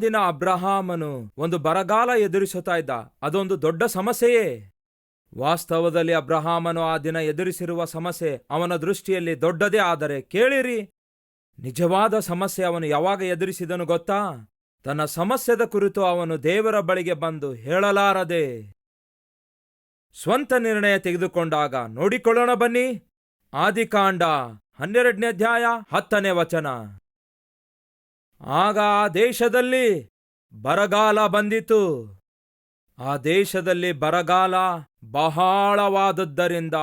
ದಿನ ಅಬ್ರಹಾಮನು ಒಂದು ಬರಗಾಲ ಎದುರಿಸುತ್ತಾ ಇದ್ದ. ಅದೊಂದು ದೊಡ್ಡ ಸಮಸ್ಯೆಯೇ. ವಾಸ್ತವದಲ್ಲಿ ಅಬ್ರಹಾಮನು ಆ ದಿನ ಎದುರಿಸಿರುವ ಸಮಸ್ಯೆ ಅವನ ದೃಷ್ಟಿಯಲ್ಲಿ ದೊಡ್ಡದೇ ಆದರೆ ಕೇಳಿರಿ. ನಿಜವಾದ ಸಮಸ್ಯೆ ಅವನು ಯಾವಾಗ ಎದುರಿಸಿದನು ಗೊತ್ತಾ? ತನ್ನ ಸಮಸ್ಯೆದ ಕುರಿತು ಅವನು ದೇವರ ಬಳಿಗೆ ಬಂದು ಹೇಳಲಾರದೆ. ಸ್ವಂತ ನಿರ್ಣಯ ತೆಗೆದುಕೊಂಡಾಗ ನೋಡಿಕೊಳ್ಳೋಣ ಬನ್ನಿ. ಆದಿಕಾಂಡ ಹನ್ನೆರಡನೇ ಅಧ್ಯಾಯ ಹತ್ತನೇ ವಚನ. ಆಗ ಆ ದೇಶದಲ್ಲಿ ಬರಗಾಲ ಬಂದಿತು. ಆ ದೇಶದಲ್ಲಿ ಬರಗಾಲ ಬಹಳವಾದದ್ದರಿಂದ,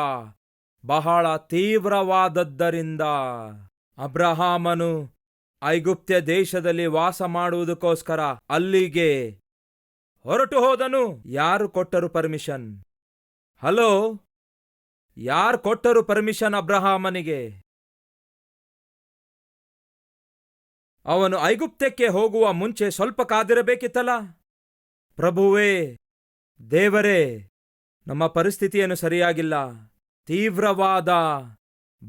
ಬಹಳ ತೀವ್ರವಾದದ್ದರಿಂದ ಅಬ್ರಹಾಮನು ಐಗುಪ್ತ್ಯ ದೇಶದಲ್ಲಿ ವಾಸ ಮಾಡುವುದಕ್ಕೋಸ್ಕರ ಅಲ್ಲಿಗೆ ಹೊರಟು ಹೋದನು. ಯಾರು ಕೊಟ್ಟರು ಪರ್ಮಿಷನ್? ಹಲೋ, ಯಾರು ಕೊಟ್ಟರು ಪರ್ಮಿಷನ್ ಅಬ್ರಹಾಮನಿಗೆ? ಅವನು ಐಗುಪ್ತಕ್ಕೆ ಹೋಗುವ ಮುಂಚೆ ಸ್ವಲ್ಪ ಕಾದಿರಬೇಕಿತ್ತಲ್ಲ? ಪ್ರಭುವೇ, ದೇವರೇ, ನಮ್ಮ ಪರಿಸ್ಥಿತಿಯನ್ನು ಸರಿಯಾಗಿಲ್ಲ. ತೀವ್ರವಾದ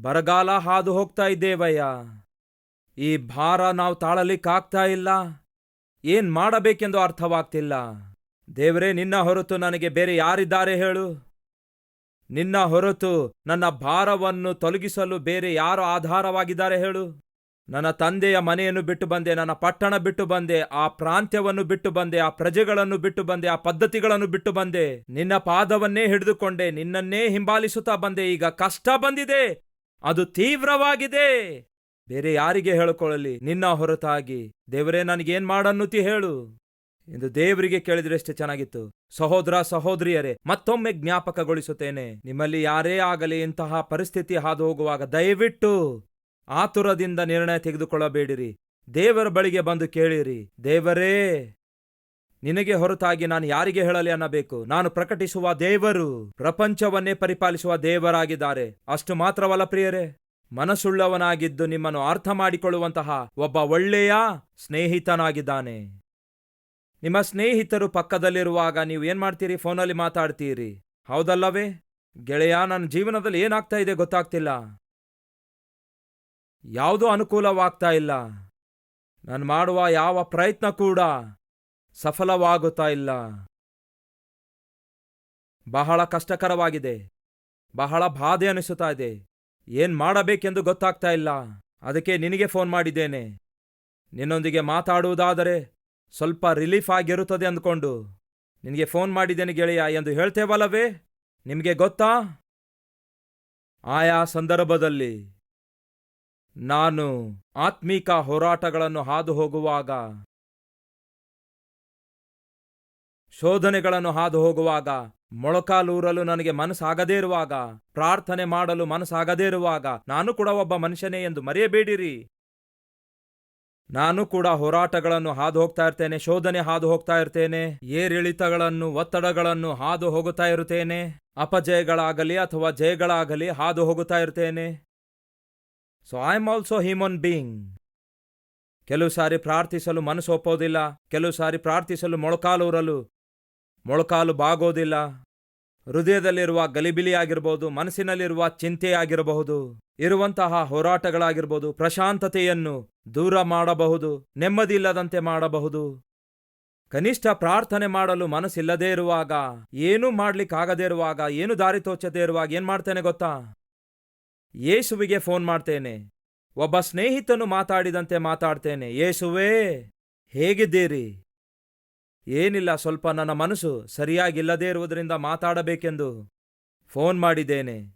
ಬರಗಾಲ ಹಾದು ಹೋಗ್ತಾ ಇದ್ದೇವಯ್ಯ. ಈ ಭಾರ ನಾವು ತಾಳಲಿಕ್ಕಾಗ್ತಾ ಇಲ್ಲ. ಏನ್ ಮಾಡಬೇಕೆಂದು ಅರ್ಥವಾಗ್ತಿಲ್ಲ. ದೇವರೇ, ನಿನ್ನ ಹೊರತು ನನಗೆ ಬೇರೆ ಯಾರಿದ್ದಾರೆ ಹೇಳು. ನಿನ್ನ ಹೊರತು ನನ್ನ ಭಾರವನ್ನು ತೊಲಗಿಸಲು ಬೇರೆ ಯಾರು ಆಧಾರವಾಗಿದ್ದಾರೆ ಹೇಳು. ನನ್ನ ತಂದೆಯ ಮನೆಯನ್ನು ಬಿಟ್ಟು ಬಂದೆ, ನನ್ನ ಪಟ್ಟಣ ಬಿಟ್ಟು ಬಂದೆ, ಆ ಪ್ರಾಂತ್ಯವನ್ನು ಬಿಟ್ಟು ಬಂದೆ, ಆ ಪ್ರಜೆಗಳನ್ನು ಬಿಟ್ಟು ಬಂದೆ, ಆ ಪದ್ಧತಿಗಳನ್ನು ಬಿಟ್ಟು ಬಂದೆ. ನಿನ್ನ ಪಾದವನ್ನೇ ಹಿಡಿದುಕೊಂಡೆ, ನಿನ್ನನ್ನೇ ಹಿಂಬಾಲಿಸುತ್ತಾ ಬಂದೆ. ಈಗ ಕಷ್ಟ ಬಂದಿದೆ, ಅದು ತೀವ್ರವಾಗಿದೆ. ಬೇರೆ ಯಾರಿಗೆ ಹೇಳಿಕೊಳ್ಳಲಿ? ನಿನ್ನ ಹೊರತಾಗಿ. ದೇವರೇ, ನನಗೇನ್ ಮಾಡನ್ನುತಿ ಹೇಳು? ಎಂದು ದೇವರಿಗೆ ಕೇಳಿದ್ರೆ ಎಷ್ಟು ಚೆನ್ನಾಗಿತ್ತು. ಸಹೋದರ, ಸಹೋದರಿಯರೇ, ಮತ್ತೊಮ್ಮೆ ಜ್ಞಾಪಕಗೊಳಿಸುತ್ತೇನೆ. ನಿಮ್ಮಲ್ಲಿ ಯಾರೇ ಆಗಲಿ ಇಂತಹ ಪರಿಸ್ಥಿತಿ ಹಾದು ಹೋಗುವಾಗ ದಯವಿಟ್ಟು ಆತುರದಿಂದ ನಿರ್ಣಯ ತೆಗೆದುಕೊಳ್ಳಬೇಡಿರಿ. ದೇವರ ಬಳಿಗೆ ಬಂದು ಕೇಳಿರಿ. ದೇವರೇ, ನಿನಗೆ ಹೊರತಾಗಿ ನಾನು ಯಾರಿಗೆ ಹೇಳಲಿ ಅನ್ನಬೇಕು? ನಾನು ಪ್ರಕಟಿಸುವ ದೇವರು, ಪ್ರಪಂಚವನ್ನೇ ಪರಿಪಾಲಿಸುವ ದೇವರಾಗಿದ್ದಾರೆ. ಅಷ್ಟು ಮಾತ್ರವಲ್ಲ ಪ್ರಿಯರೇ, ಮನಸ್ಸುಳ್ಳವನಾಗಿದ್ದು ನಿಮ್ಮನ್ನು ಅರ್ಥ ಮಾಡಿಕೊಳ್ಳುವಂತಹ ಒಬ್ಬ ಒಳ್ಳೆಯ ಸ್ನೇಹಿತನಾಗಿದ್ದಾನೆ. ನಿಮ್ಮ ಸ್ನೇಹಿತರು ಪಕ್ಕದಲ್ಲಿರುವಾಗ ನೀವು ಏನ್ ಮಾಡ್ತೀರಿ? ಫೋನಲ್ಲಿ ಮಾತಾಡ್ತೀರಿ. ಹೌದಲ್ಲವೇ? ಗೆಳೆಯ, ನನ್ನ ಜೀವನದಲ್ಲಿ ಏನಾಗ್ತಾ ಇದೆ ಗೊತ್ತಾಗ್ತಿಲ್ಲ. ಯಾವುದೂ ಅನುಕೂಲವಾಗ್ತಾ ಇಲ್ಲ. ನಾನು ಮಾಡುವ ಯಾವ ಪ್ರಯತ್ನ ಕೂಡ ಸಫಲವಾಗುತ್ತಾ ಇಲ್ಲ. ಬಹಳ ಕಷ್ಟಕರವಾಗಿದೆ. ಬಹಳ ಬಾಧೆ ಅನಿಸುತ್ತಾ ಇದೆ. ಏನ್ ಮಾಡಬೇಕೆಂದು ಗೊತ್ತಾಗ್ತಾ ಇಲ್ಲ. ಅದಕ್ಕೆ ನಿನಗೆ ಫೋನ್ ಮಾಡಿದ್ದೇನೆ. ನಿನ್ನೊಂದಿಗೆ ಮಾತಾಡುವುದಾದರೆ ಸ್ವಲ್ಪ ರಿಲೀಫ್ ಆಗಿರುತ್ತದೆ ಅಂದ್ಕೊಂಡು. ನಿನಗೆ ಫೋನ್ ಮಾಡಿದ್ದೇನೆ ಗೆಳೆಯ ಎಂದು ಹೇಳ್ತೇವಲ್ಲವೇ? ನಿಮಗೆ ಗೊತ್ತಾ? ಆಯಾ ಸಂದರ್ಭದಲ್ಲಿ. ನಾನು ಆತ್ಮೀಕ ಹೋರಾಟಗಳನ್ನು ಹಾದು ಹೋಗುವಾಗ ಶೋಧನೆಗಳನ್ನು ಹಾದು ಹೋಗುವಾಗ ಮೊಳಕಾಲೂರಲು ನನಗೆ ಮನಸ್ಸಾಗದೇ ಇರುವಾಗ, ಪ್ರಾರ್ಥನೆ ಮಾಡಲು ಮನಸ್ಸಾಗದೇ ಇರುವಾಗ ನಾನು ಕೂಡ ಒಬ್ಬ ಮನುಷ್ಯನೇ ಎಂದು ಮರೆಯಬೇಡಿರಿ. ನಾನು ಕೂಡ ಹೋರಾಟಗಳನ್ನು ಹಾದು ಹೋಗ್ತಾ ಇರ್ತೇನೆ, ಶೋಧನೆ ಹಾದು ಹೋಗ್ತಾ ಇರ್ತೇನೆ, ಏರಿಳಿತಗಳನ್ನು, ಒತ್ತಡಗಳನ್ನು ಹಾದು ಹೋಗುತ್ತಾ ಇರುತ್ತೇನೆ, ಅಪಜಯಗಳಾಗಲಿ ಅಥವಾ ಜಯಗಳಾಗಲಿ ಹಾದು ಹೋಗುತ್ತಾ ಇರ್ತೇನೆ. So I am also human being ಕೆಲವು ಸಾರಿ ಪ್ರಾರ್ಥಿಸಲು ಮನಸ್ಸು ಒಪ್ಪೋದಿಲ್ಲ, ಕೆಲವು ಸಾರಿ ಪ್ರಾರ್ಥಿಸಲು ಮೊಳಕಾಲೂರಲು ಮೊಳಕಾಲು ಬಾಗೋದಿಲ್ಲ. ಹೃದಯದಲ್ಲಿರುವ ಗಲಿಬಿಲಿ ಆಗಿರ್ಬೋದು ಮನಸ್ಸಿನಲ್ಲಿರುವ ಚಿಂತೆಯಾಗಿರಬಹುದು, ಇರುವಂತಹ ಹೋರಾಟಗಳಾಗಿರ್ಬೋದು, ಪ್ರಶಾಂತತೆಯನ್ನು ದೂರ ಮಾಡಬಹುದು ನೆಮ್ಮದಿ ಇಲ್ಲದಂತೆ ಮಾಡಬಹುದು. ಕನಿಷ್ಠ ಪ್ರಾರ್ಥನೆ ಮಾಡಲು ಮನಸ್ಸಿಲ್ಲದೇ ಇರುವಾಗ, ಏನೂ ಮಾಡ್ಲಿಕ್ಕಾಗದೇ ಇರುವಾಗ, ಏನು ದಾರಿ ತೋಚದೇ ಇರುವಾಗ ಏನ್ ಮಾಡ್ತೇನೆ ಗೊತ್ತಾ? ಯೇಸುವಿಗೆ ಫೋನ್ ಮಾಡ್ತೇನೆ. ಒಬ್ಬ ಸ್ನೇಹಿತನು ಮಾತಾಡಿದಂತೆ ಮಾತಾಡ್ತೇನೆ, ಯೇಸುವೇ, ಹೇಗಿದ್ದೀರಿ? ಏನಿಲ್ಲ, ಸ್ವಲ್ಪ ನನ್ನ ಮನಸ್ಸು ಸರಿಯಾಗಿಲ್ಲದೇ ಇರುವುದರಿಂದ ಮಾತಾಡಬೇಕೆಂದು ಫೋನ್ ಮಾಡಿದ್ದೇನೆ.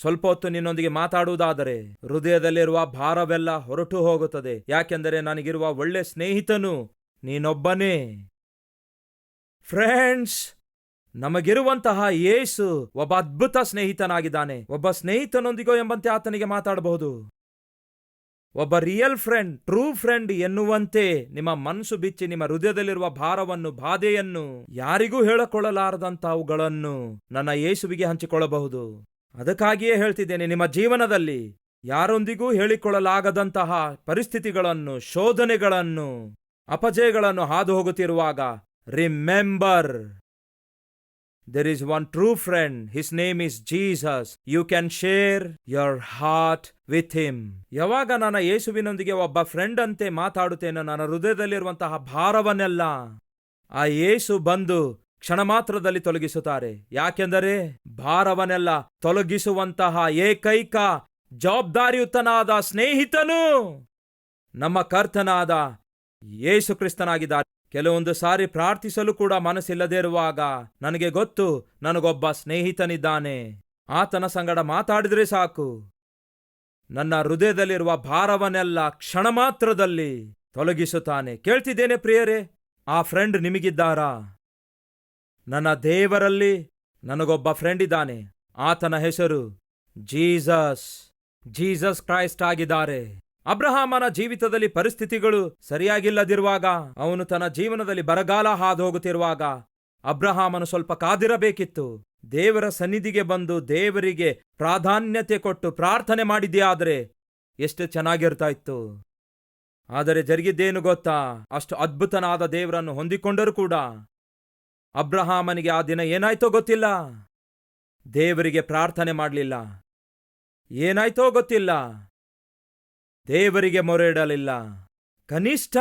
ಸ್ವಲ್ಪ ಹೊತ್ತು ನಿನ್ನೊಂದಿಗೆ ಮಾತಾಡುವುದಾದರೆ ಹೃದಯದಲ್ಲಿರುವ ಭಾರವೆಲ್ಲ ಹೊರಟು ಹೋಗುತ್ತದೆ. ಯಾಕೆಂದರೆ ನನಗಿರುವ ಒಳ್ಳೆ ಸ್ನೇಹಿತನು ನೀನೊಬ್ಬನೇ. ಫ್ರೆಂಡ್ಸ್ ನಮಗಿರುವಂತಹ ಯೇಸು ಒಬ್ಬ ಅದ್ಭುತ ಸ್ನೇಹಿತನಾಗಿದ್ದಾನೆ. ಒಬ್ಬ ಸ್ನೇಹಿತನೊಂದಿಗೋ ಎಂಬಂತೆ ಆತನಿಗೆ ಮಾತಾಡಬಹುದು. ಒಬ್ಬ ರಿಯಲ್ ಫ್ರೆಂಡ್ ಟ್ರೂ ಫ್ರೆಂಡ್ ಎನ್ನುವಂತೆ ನಿಮ್ಮ ಮನಸ್ಸು ಬಿಚ್ಚಿ ನಿಮ್ಮ ಹೃದಯದಲ್ಲಿರುವ ಭಾರವನ್ನು, ಬಾಧೆಯನ್ನು ಯಾರಿಗೂ ಹೇಳಿಕೊಳ್ಳಲಾರದಂತವುಗಳನ್ನು ನನ್ನ ಯೇಸುವಿಗೆ ಹಂಚಿಕೊಳ್ಳಬಹುದು. ಅದಕ್ಕಾಗಿಯೇ ಹೇಳ್ತಿದ್ದೇನೆ, ನಿಮ್ಮ ಜೀವನದಲ್ಲಿ ಯಾರೊಂದಿಗೂ ಹೇಳಿಕೊಳ್ಳಲಾಗದಂತಹ ಪರಿಸ್ಥಿತಿಗಳನ್ನು, ಶೋಧನೆಗಳನ್ನು, ಅಪಜಯಗಳನ್ನು ಹಾದು ಹೋಗುತ್ತಿರುವಾಗ remember There is one true friend. His name is Jesus. You can share your heart with him. ಯಾವಾಗ ನಾನು ಯೇಸುವಿನೊಂದಿಗೆ ಒಬ್ಬ ಫ್ರೆಂಡ್ ಅಂತೆ ಮಾತಾಡುತ್ತೇನೋ ನನ್ನ ಹೃದಯದಲ್ಲಿರುವಂತಹ ಭಾರವನ್ನೆಲ್ಲ ಆ ಯೇಸು ಬಂದು ಕ್ಷಣ ಮಾತ್ರದಲ್ಲಿ ತೊಲಗಿಸುತ್ತಾರೆ ಯಾಕೆಂದರೆ ಭಾರವನ್ನೆಲ್ಲ ತೊಲಗಿಸುವಂತಹ ಏಕೈಕ ಜವಾಬ್ದಾರಿಯುತನಾದ ಸ್ನೇಹಿತನು ನಮ್ಮ ಕರ್ತನಾದ ಯೇಸು ಕ್ರಿಸ್ತನಾಗಿದ್ದಾರೆ ಕೆಲವೊಂದು ಸಾರಿ ಪ್ರಾರ್ಥಿಸಲು ಕೂಡ ಮನಸ್ಸಿಲ್ಲದೆ ಇರುವಾಗ ನನಗೆ ಗೊತ್ತು ನನಗೊಬ್ಬ ಸ್ನೇಹಿತನಿದ್ದಾನೆ. ಆತನ ಸಂಗಡ ಮಾತಾಡಿದರೆ ಸಾಕು. ನನ್ನ ಹೃದಯದಲ್ಲಿರುವ ಭಾರವನ್ನೆಲ್ಲ ಕ್ಷಣ ಮಾತ್ರದಲ್ಲಿ ತೊಲಗಿಸುತ್ತಾನೆ. ಕೇಳ್ತಿದ್ದೇನೆ ಪ್ರಿಯರೇ, ಆ ಫ್ರೆಂಡ್ ನಿಮಗಿದ್ದಾರಾ? ನನ್ನ ದೇವರಲ್ಲಿ ನನಗೊಬ್ಬ ಫ್ರೆಂಡ್ ಇದ್ದಾನೆ. ಆತನ ಹೆಸರು ಜೀಸಸ್. ಜೀಸಸ್ ಕ್ರೈಸ್ಟ್ ಆಗಿದ್ದಾರೆ. ಅಬ್ರಹಾಮನ ಜೀವಿತದಲ್ಲಿ ಪರಿಸ್ಥಿತಿಗಳು ಸರಿಯಾಗಿಲ್ಲದಿರುವಾಗ, ಅವನು ತನ್ನ ಜೀವನದಲ್ಲಿ ಬರಗಾಲ ಹಾದು ಹೋಗುತ್ತಿರುವಾಗ ಅಬ್ರಹಾಮನು ಸ್ವಲ್ಪ ಕಾದಿರಬೇಕಿತ್ತು. ದೇವರ ಸನ್ನಿಧಿಗೆ ಬಂದು ದೇವರಿಗೆ ಪ್ರಾಧಾನ್ಯತೆ ಕೊಟ್ಟು ಪ್ರಾರ್ಥನೆ ಮಾಡಿದೆಯಾದರೆ ಎಷ್ಟು ಚೆನ್ನಾಗಿರ್ತಾ ಇತ್ತು ಆದರೆ ಜರುಗಿದ್ದೇನು ಗೊತ್ತಾ? ಅಷ್ಟು ಅದ್ಭುತನಾದ ದೇವರನ್ನು ಹೊಂದಿಕೊಂಡರೂ ಕೂಡ ಅಬ್ರಹಾಮನಿಗೆ ಆ ದಿನ ಏನಾಯ್ತೋ ಗೊತ್ತಿಲ್ಲ. ದೇವರಿಗೆ ಪ್ರಾರ್ಥನೆ ಮಾಡಲಿಲ್ಲ. ಏನಾಯ್ತೋ ಗೊತ್ತಿಲ್ಲ. ದೇವರಿಗೆ ಮೊರೆ ಇಡಲಿಲ್ಲ ಕನಿಷ್ಠ,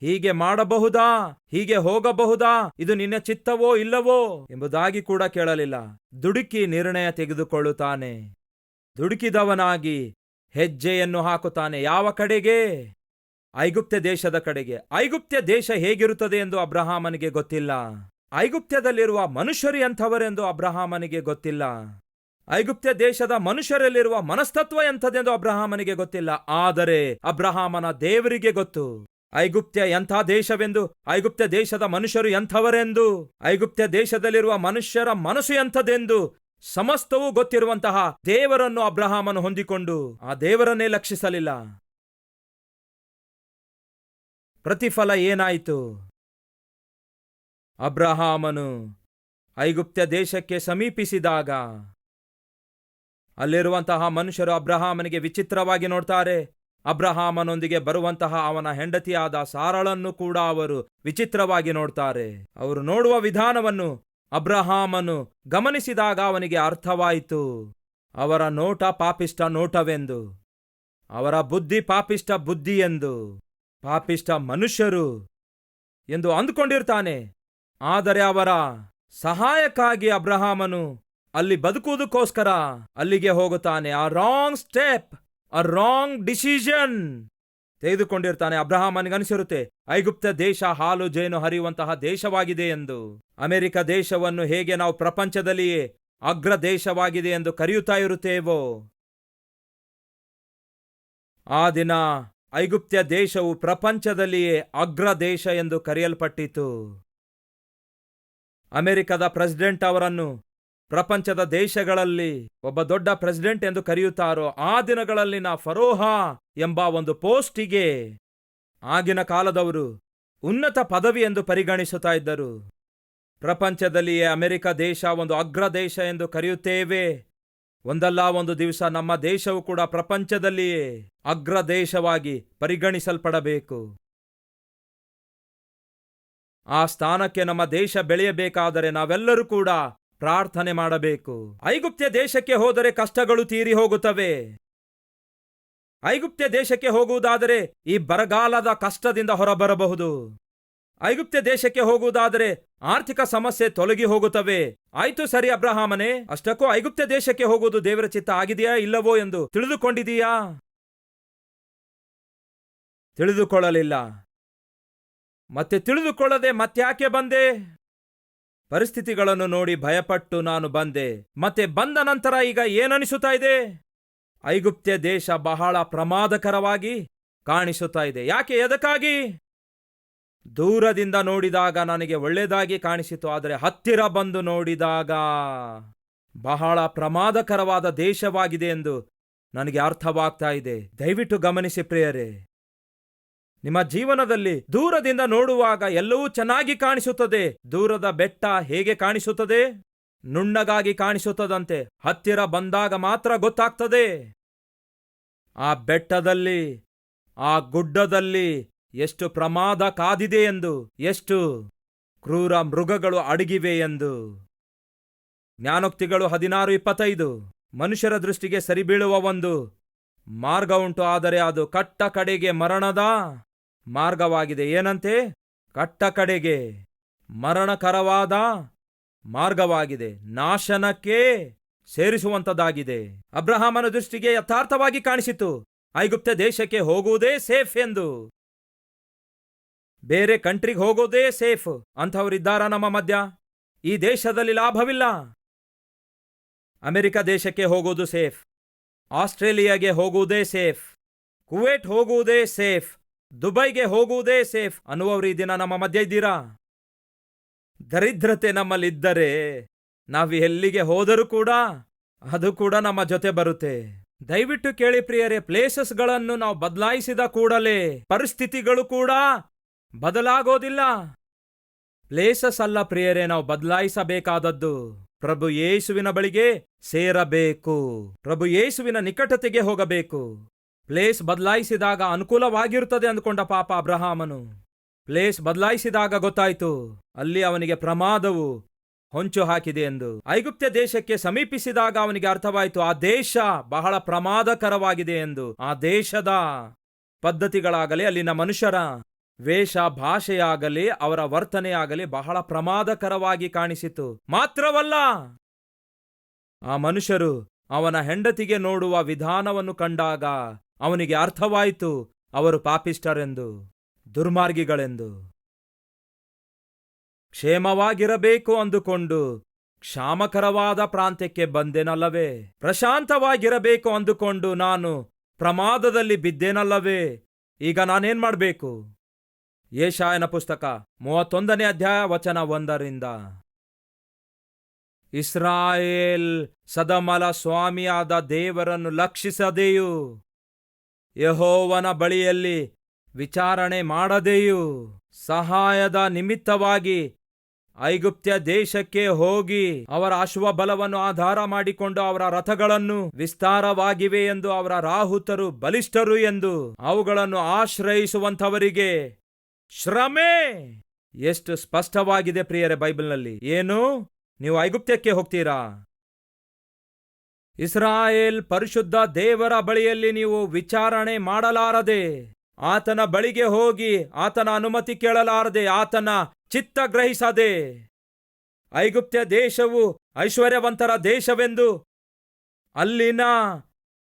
ಹೀಗೆ ಮಾಡಬಹುದಾ? ಹೀಗೆ ಹೋಗಬಹುದಾ? ಇದು ನಿನ್ನ ಚಿತ್ತವೋ ಇಲ್ಲವೋ? ಎಂಬುದಾಗಿ ಕೂಡ ಕೇಳಲಿಲ್ಲ. ದುಡುಕಿ ನಿರ್ಣಯ ತೆಗೆದುಕೊಳ್ಳುತ್ತಾನೆ. ದುಡುಕಿದವನಾಗಿ ಹೆಜ್ಜೆಯನ್ನು ಹಾಕುತ್ತಾನೆ. ಯಾವ ಕಡೆಗೆ? ಐಗುಪ್ತ ದೇಶದ ಕಡೆಗೆ. ಐಗುಪ್ತ ದೇಶ ಹೇಗಿರುತ್ತದೆ ಎಂದು ಅಬ್ರಹಾಮನಿಗೆ ಗೊತ್ತಿಲ್ಲ. ಐಗುಪ್ತ್ಯದಲ್ಲಿರುವ ಮನುಷ್ಯರು ಎಂಥವರೆಂದು ಅಬ್ರಹಾಮನಿಗೆ ಗೊತ್ತಿಲ್ಲ. ಐಗುಪ್ತ ದೇಶದ ಮನುಷ್ಯರಲ್ಲಿರುವ ಮನಸ್ತತ್ವ ಎಂಥದೆಂದು ಅಬ್ರಹಾಮನಿಗೆ ಗೊತ್ತಿಲ್ಲ. ಆದರೆ ಅಬ್ರಹಾಮನ ದೇವರಿಗೆ ಗೊತ್ತು. ಐಗುಪ್ತ್ಯ ಎಂಥ ದೇಶವೆಂದು ಐಗುಪ್ತ ದೇಶದ ಮನುಷ್ಯರು ಎಂಥವರೆಂದು ಐಗುಪ್ತ ದೇಶದಲ್ಲಿರುವ ಮನುಷ್ಯರ ಮನಸ್ಸು ಎಂಥದೆಂದು ಸಮಸ್ತವೂ ಗೊತ್ತಿರುವಂತಹ ದೇವರನ್ನು ಅಬ್ರಹಾಮನು ಹೊಂದಿಕೊಂಡು ಆ ದೇವರನ್ನೇ ಲಕ್ಷಿಸಲಿಲ್ಲ. ಪ್ರತಿಫಲ ಏನಾಯಿತು? ಅಬ್ರಹಾಮನು ಐಗುಪ್ತ ದೇಶಕ್ಕೆ ಸಮೀಪಿಸಿದಾಗ ಅಲ್ಲಿರುವಂತಹ ಮನುಷ್ಯರು ಅಬ್ರಹಾಮನಿಗೆ ವಿಚಿತ್ರವಾಗಿ ನೋಡ್ತಾರೆ. ಅಬ್ರಹಾಮನೊಂದಿಗೆ ಬರುವಂತಹ ಅವನ ಹೆಂಡತಿಯಾದ ಸಾರಳನ್ನು ಕೂಡ ಅವರು ವಿಚಿತ್ರವಾಗಿ ನೋಡ್ತಾರೆ. ಅವರು ನೋಡುವ ವಿಧಾನವನ್ನು ಅಬ್ರಹಾಮನು ಗಮನಿಸಿದಾಗ ಅವನಿಗೆ ಅರ್ಥವಾಯಿತು. ಅವರ ನೋಟ ಪಾಪಿಷ್ಟ ನೋಟವೆಂದು. ಅವರ ಬುದ್ಧಿ ಪಾಪಿಷ್ಟ ಬುದ್ಧಿ ಎಂದು ಪಾಪಿಷ್ಟ ಮನುಷ್ಯರು ಎಂದು ಅಂದುಕೊಂಡಿರ್ತಾನೆ. ಆದರೆ ಅವರ ಸಹಾಯಕ್ಕಾಗಿ ಅಬ್ರಹಾಮನು ಅಲ್ಲಿ ಬದುಕುವುದಕ್ಕೋಸ್ಕರ ಅಲ್ಲಿಗೆ ಹೋಗುತ್ತಾನೆ. ಆ wrong step a wrong decision ತೆಗೆದುಕೊಂಡಿರ್ತಾನೆ. ಅಬ್ರಹಾಮನಿಗನಿಸಿರುತ್ತೆ ಐಗುಪ್ತ ದೇಶ ಹಾಲು ಜೇನು ಹರಿಯುವಂತಹ ದೇಶವಾಗಿದೆ ಎಂದು. ಅಮೆರಿಕ ದೇಶವನ್ನು ಹೇಗೆ ನಾವು ಪ್ರಪಂಚದಲ್ಲಿಯೇ ಅಗ್ರ ದೇಶವಾಗಿದೆ ಎಂದು ಕರೆಯುತ್ತಾ ಇರುತ್ತೇವೋ. ಆ ದಿನ ಐಗುಪ್ತ್ಯ ದೇಶವು ಪ್ರಪಂಚದಲ್ಲಿಯೇ ಅಗ್ರ ದೇಶ ಎಂದು ಕರೆಯಲ್ಪಟ್ಟಿತು. ಅಮೆರಿಕದ ಪ್ರೆಸಿಡೆಂಟ್ ಅವರನ್ನು ಪ್ರಪಂಚದ ದೇಶಗಳಲ್ಲಿ ಒಬ್ಬ ದೊಡ್ಡ ಪ್ರೆಸಿಡೆಂಟ್ ಎಂದು ಕರೆಯುತ್ತಾರೋ ಆ ದಿನಗಳಲ್ಲಿನ ಫರೋಹ ಎಂಬ ಒಂದು ಪೋಸ್ಟಿಗೆ ಆಗಿನ ಕಾಲದವರು ಉನ್ನತ ಪದವಿ ಎಂದು ಪರಿಗಣಿಸುತ್ತಾ ಇದ್ದರು. ಪ್ರಪಂಚದಲ್ಲಿಯೇ ಅಮೆರಿಕ ದೇಶ ಒಂದು ಅಗ್ರ ದೇಶ ಎಂದು ಕರೆಯುತ್ತೇವೆ. ಒಂದಲ್ಲ ಒಂದು ದಿವಸ ನಮ್ಮ ದೇಶವು ಕೂಡ ಪ್ರಪಂಚದಲ್ಲಿಯೇ ಅಗ್ರ ದೇಶವಾಗಿ ಪರಿಗಣಿಸಲ್ಪಡಬೇಕು. ಆ ಸ್ಥಾನಕ್ಕೆ ನಮ್ಮ ದೇಶ ಬೆಳೆಯಬೇಕಾದರೆ ನಾವೆಲ್ಲರೂ ಕೂಡ ಪ್ರಾರ್ಥನೆ ಮಾಡಬೇಕು. ಐಗುಪ್ತ್ಯ ದೇಶಕ್ಕೆ ಹೋದರೆ ಕಷ್ಟಗಳು ತೀರಿ ಹೋಗುತ್ತವೆ. ಐಗುಪ್ತ್ಯ ದೇಶಕ್ಕೆ ಹೋಗುವುದಾದರೆ ಈ ಬರಗಾಲದ ಕಷ್ಟದಿಂದ ಹೊರಬರಬಹುದು. ಐಗುಪ್ತ್ಯ ದೇಶಕ್ಕೆ ಹೋಗುವುದಾದರೆ ಆರ್ಥಿಕ ಸಮಸ್ಯೆ ತೊಲಗಿ ಹೋಗುತ್ತವೆ. ಆಯ್ತು ಸರಿ ಅಬ್ರಹಾಮನೇ, ಅಷ್ಟಕ್ಕೂ ಐಗುಪ್ತ್ಯ ದೇಶಕ್ಕೆ ಹೋಗುವುದು ದೇವರ ಚಿತ್ತ ಆಗಿದೆಯಾ ಇಲ್ಲವೋ ಎಂದು ತಿಳಿದುಕೊಂಡಿದೀಯಾ ತಿಳಿದುಕೊಳ್ಳಲಿಲ್ಲ. ಮತ್ತೆ ತಿಳಿದುಕೊಳ್ಳದೆ ಮತ್ಯಾಕೆ ಬಂದೆ? ಪರಿಸ್ಥಿತಿಗಳನ್ನು ನೋಡಿ ಭಯಪಟ್ಟು ನಾನು ಬಂದೆ. ಮತ್ತೆ ಬಂದ ನಂತರ ಈಗ ಏನನಿಸುತ್ತಾ ಇದೆ? ಐಗುಪ್ತ್ಯ ದೇಶ ಬಹಳ ಪ್ರಮಾದಕರವಾಗಿ ಕಾಣಿಸುತ್ತಾ ಇದೆ. ಯಾಕೆ, ಎದಕ್ಕಾಗಿ? ದೂರದಿಂದ ನೋಡಿದಾಗ ನನಗೆ ಒಳ್ಳೆಯದಾಗಿ ಕಾಣಿಸಿತು, ಆದರೆ ಹತ್ತಿರ ಬಂದು ನೋಡಿದಾಗ ಬಹಳ ಪ್ರಮಾದಕರವಾದ ದೇಶವಾಗಿದೆ ಎಂದು ನನಗೆ ಅರ್ಥವಾಗ್ತಾ ಇದೆ. ದಯವಿಟ್ಟು ಗಮನಿಸಿ ಪ್ರಿಯರೇ. ನಿಮ್ಮ ಜೀವನದಲ್ಲಿ ದೂರದಿಂದ ನೋಡುವಾಗ ಎಲ್ಲವೂ ಚೆನ್ನಾಗಿ ಕಾಣಿಸುತ್ತದೆ. ದೂರದ ಬೆಟ್ಟ ಹೇಗೆ ಕಾಣಿಸುತ್ತದೆ? ನುಣ್ಣಗಾಗಿ ಕಾಣಿಸುತ್ತದಂತೆ ಹತ್ತಿರ ಬಂದಾಗ ಮಾತ್ರ ಗೊತ್ತಾಗ್ತದೆ. ಆ ಬೆಟ್ಟದಲ್ಲಿ, ಆ ಗುಡ್ಡದಲ್ಲಿ ಎಷ್ಟು ಪ್ರಮಾದ ಕಾದಿದೆ ಎಂದು, ಎಷ್ಟು ಕ್ರೂರ ಮೃಗಗಳು ಅಡಗಿವೆ ಎಂದು. ಜ್ಞಾನೋಕ್ತಿಗಳು ಹದಿನಾರು ಇಪ್ಪತ್ತೈದು. ಮನುಷ್ಯರ ದೃಷ್ಟಿಗೆ ಸರಿಬೀಳುವ ಒಂದು ಮಾರ್ಗ ಉಂಟು, ಆದರೆ ಅದು ಕಟ್ಟ ಕಡೆಗೆ ಮರಣದ ಮಾರ್ಗವಾಗಿದೆ. ಏನಂತೆ? ಕಟ್ಟ ಕಡೆಗೆ ಮರಣಕರವಾದ ಮಾರ್ಗವಾಗಿದೆ. ನಾಶನಕ್ಕೆ ಸೇರಿಸುವಂತದಾಗಿದೆ ಅಬ್ರಹಾಮನ ದೃಷ್ಟಿಗೆ ಯಥಾರ್ಥವಾಗಿ ಕಾಣಿಸಿತು. ಐಗುಪ್ತ ದೇಶಕ್ಕೆ ಹೋಗುವುದೇ ಸೇಫ್ ಎಂದು. ಬೇರೆ ಕಂಟ್ರಿಗೆ ಹೋಗೋದೇ ಸೇಫ್. ಅಂಥವರಿದ್ದಾರಾ ನಮ್ಮ ಮಧ್ಯ? ಈ ದೇಶದಲ್ಲಿ ಲಾಭವಿಲ್ಲ. ಅಮೆರಿಕ ದೇಶಕ್ಕೆ ಹೋಗುವುದು ಸೇಫ್. ಆಸ್ಟ್ರೇಲಿಯಾಗೆ ಹೋಗುವುದೇ ಸೇಫ್. ಕುವೇಟ್ ಹೋಗುವುದೇ ಸೇಫ್. ದುಬೈಗೆ ಹೋಗುವುದೇ ಸೇಫ್ ಅನ್ನುವರು ಈ ದಿನ ನಮ್ಮ ಮಧ್ಯೆ ಇದ್ದೀರಾ? ದರಿದ್ರತೆ ನಮ್ಮಲ್ಲಿದ್ದರೆ ನಾವು ಎಲ್ಲಿಗೆ ಹೋದರೂ ಕೂಡ ಅದು ಕೂಡ ನಮ್ಮ ಜೊತೆ ಬರುತ್ತೆ. ದಯವಿಟ್ಟು ಕೇಳಿ ಪ್ರಿಯರೇ ಪ್ಲೇಸಸ್ಗಳನ್ನು ನಾವು ಬದಲಾಯಿಸಿದ ಕೂಡಲೇ ಪರಿಸ್ಥಿತಿಗಳು ಕೂಡ ಬದಲಾಗೋದಿಲ್ಲ. ಪ್ಲೇಸಸ್ ಅಲ್ಲ ಪ್ರಿಯರೇ, ನಾವು ಬದಲಾಯಿಸಬೇಕಾದದ್ದು. ಪ್ರಭು ಯೇಸುವಿನ ಬಳಿಗೆ ಸೇರಬೇಕು. ಪ್ರಭು ಯೇಸುವಿನ ನಿಕಟತೆಗೆ ಹೋಗಬೇಕು. ಪ್ಲೇಸ್ ಬದಲಾಯಿಸಿದಾಗ ಅನುಕೂಲವಾಗಿರುತ್ತದೆ ಅಂದುಕೊಂಡ ಪಾಪ ಅಬ್ರಹಾಮನು. ಪ್ಲೇಸ್ ಬದಲಾಯಿಸಿದಾಗ ಗೊತ್ತಾಯಿತು, ಅಲ್ಲಿ ಅವನಿಗೆ ಪ್ರಮಾದವು ಹೊಂಚು ಹಾಕಿದೆ ಎಂದು. ಐಗುಪ್ತ ದೇಶಕ್ಕೆ ಸಮೀಪಿಸಿದಾಗ ಅವನಿಗೆ ಅರ್ಥವಾಯಿತು, ಆ ದೇಶ ಬಹಳ ಪ್ರಮಾದಕರವಾಗಿದೆ ಎಂದು. ಆ ದೇಶದ ಪದ್ಧತಿಗಳಾಗಲಿ, ಅಲ್ಲಿನ ಮನುಷ್ಯರ ವೇಷ ಭಾಷೆಯಾಗಲಿ, ಅವರ ವರ್ತನೆಯಾಗಲಿ ಬಹಳ ಪ್ರಮಾದಕರವಾಗಿ ಕಾಣಿಸಿತು. ಮಾತ್ರವಲ್ಲ, ಆ ಮನುಷ್ಯರು ಅವನ ಹೆಂಡತಿಗೆ ನೋಡುವ ವಿಧಾನವನ್ನು ಕಂಡಾಗ ಅವನಿಗೆ ಅರ್ಥವಾಯಿತು, ಅವರು ಪಾಪಿಷ್ಟರೆಂದು ದುರ್ಮಾರ್ಗಿಗಳೆಂದು. ಕ್ಷೇಮವಾಗಿರಬೇಕು ಅಂದುಕೊಂಡು, ಕ್ಷಾಮಕರವಾದ ಪ್ರಾಂತ್ಯಕ್ಕೆ ಬಂದೆನಲ್ಲವೇ? ಪ್ರಶಾಂತವಾಗಿರಬೇಕು ಅಂದುಕೊಂಡು ನಾನು ಪ್ರಮಾದದಲ್ಲಿ ಬಿದ್ದೇನಲ್ಲವೇ? ಈಗ ನಾನೇನ್ ಮಾಡಬೇಕು? ಏಷಾಯನ ಪುಸ್ತಕ, ಮೂವತ್ತೊಂದನೇ ಅಧ್ಯಾಯ, ವಚನ ಒಂದರಿಂದ. ಇಸ್ರಾಯೇಲ್ ಸದಮಲ ಸ್ವಾಮಿಯಾದ ದೇವರನ್ನು ಲಕ್ಷಿಸದೆಯೂ? ಯಹೋವನ ಬಳಿಯಲ್ಲಿ ವಿಚಾರಣೆ ಮಾಡದೆಯೂ ಸಹಾಯದ ನಿಮಿತ್ತವಾಗಿ ಐಗುಪ್ತ್ಯ ದೇಶಕ್ಕೆ ಹೋಗಿ ಅವರ ಅಶ್ವಬಲವನ್ನು ಆಧಾರ ಮಾಡಿಕೊಂಡು ಅವರ ರಥಗಳನ್ನು ವಿಸ್ತಾರವಾಗಿವೆ ಎಂದು ಅವರ ರಾಹುತರು ಬಲಿಷ್ಠರು ಎಂದು ಅವುಗಳನ್ನು ಆಶ್ರಯಿಸುವಂಥವರಿಗೆ ಶ್ರಮೆ. ಎಷ್ಟು ಸ್ಪಷ್ಟವಾಗಿದೆ ಪ್ರಿಯರೇ ಬೈಬಲ್ನಲ್ಲಿ. ಏನು? ನೀವು ಐಗುಪ್ತ್ಯಕ್ಕೆ ಹೋಗ್ತೀರಾ? ಇಸ್ರಾಯೇಲ್ ಪರಿಶುದ್ಧ ದೇವರ ಬಳಿಯಲ್ಲಿ ನೀವು ವಿಚಾರಣೆ ಮಾಡಲಾರದೆ, ಆತನ ಬಳಿಗೆ ಹೋಗಿ ಆತನ ಅನುಮತಿ ಕೇಳಲಾರದೆ ಆತನ ಚಿತ್ತ ಗ್ರಹಿಸದೆ. ಐಗುಪ್ತ್ಯ ದೇಶವು ಐಶ್ವರ್ಯವಂತರ ದೇಶವೆಂದು, ಅಲ್ಲಿನ